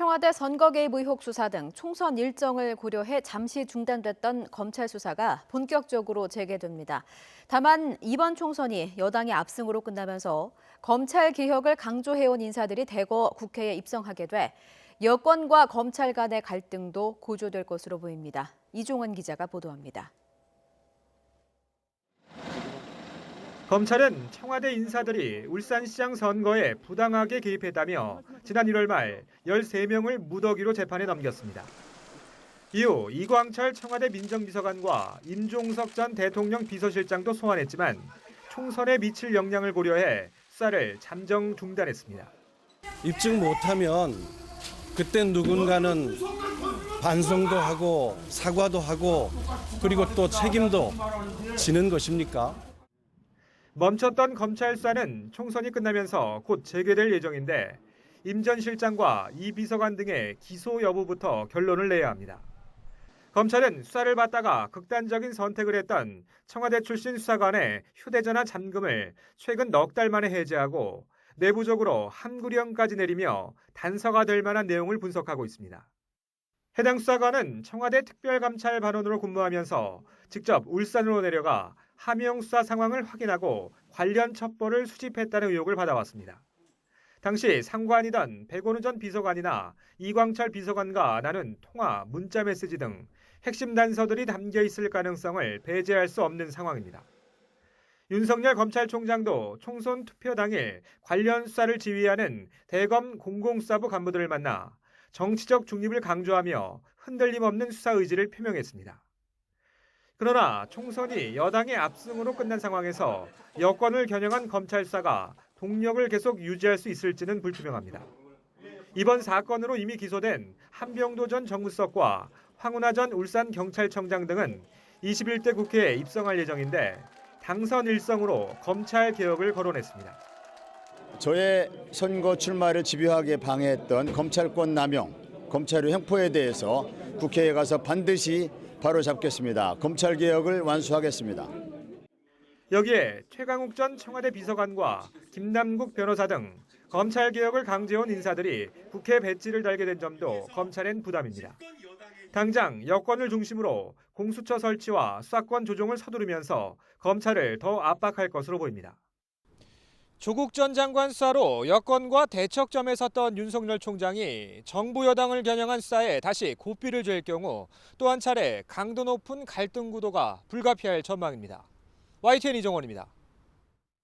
청와대 선거 개입 의혹 수사 등 총선 일정을 고려해 잠시 중단됐던 검찰 수사가 본격적으로 재개됩니다. 다만 이번 총선이 여당의 압승으로 끝나면서 검찰 개혁을 강조해온 인사들이 대거 국회에 입성하게 돼 여권과 검찰 간의 갈등도 고조될 것으로 보입니다. 이종원 기자가 보도합니다. 검찰은 청와대 인사들이 울산시장 선거에 부당하게 개입했다며 지난 1월 말 13명을 무더기로 재판에 넘겼습니다. 이후 이광철 청와대 민정비서관과 임종석 전 대통령 비서실장도 소환했지만 총선에 미칠 영향을 고려해 수사를 잠정 중단했습니다. 입증 못하면 그땐 누군가는 반성도 하고 사과도 하고 그리고 또 책임도 지는 것입니까? 멈췄던 검찰 수사는 총선이 끝나면서 곧 재개될 예정인데 임 전 실장과 이 비서관 등의 기소 여부부터 결론을 내야 합니다. 검찰은 수사를 받다가 극단적인 선택을 했던 청와대 출신 수사관의 휴대전화 잠금을 최근 넉 달 만에 해제하고 내부적으로 함구령까지 내리며 단서가 될 만한 내용을 분석하고 있습니다. 해당 수사관은 청와대 특별감찰 반원으로 근무하면서 직접 울산으로 내려가 하명 수사 상황을 확인하고 관련 첩보를 수집했다는 의혹을 받아왔습니다. 당시 상관이던 백원우 전 비서관이나 이광철 비서관과 나눈 통화, 문자 메시지 등 핵심 단서들이 담겨 있을 가능성을 배제할 수 없는 상황입니다. 윤석열 검찰총장도 총선 투표 당일 관련 수사를 지휘하는 대검 공공수사부 간부들을 만나 정치적 중립을 강조하며 흔들림 없는 수사 의지를 표명했습니다. 그러나 총선이 여당의 압승으로 끝난 상황에서 여권을 겨냥한 검찰 수사가 동력을 계속 유지할 수 있을지는 불투명합니다. 이번 사건으로 이미 기소된 한병도 전 정무수석과 황운하 전 울산 경찰청장 등은 21대 국회에 입성할 예정인데 당선 일성으로 검찰 개혁을 거론했습니다. 저의 선거 출마를 집요하게 방해했던 검찰권 남용, 검찰의 횡포에 대해서 국회에 가서 반드시 바로 잡겠습니다. 검찰 개혁을 완수하겠습니다. 여기에 최강욱 전 청와대 비서관과 김남국 변호사 등 검찰 개혁을 강제해온 인사들이 국회 배지를 달게 된 점도 검찰엔 부담입니다. 당장 여권을 중심으로 공수처 설치와 수사권 조정을 서두르면서 검찰을 더 압박할 것으로 보입니다. 조국 전 장관 수사로 여권과 대척점에 섰던 윤석열 총장이 정부 여당을 겨냥한 수사에 다시 고삐를 쥘 경우 또 한 차례 강도 높은 갈등 구도가 불가피할 전망입니다. YTN 이정원입니다.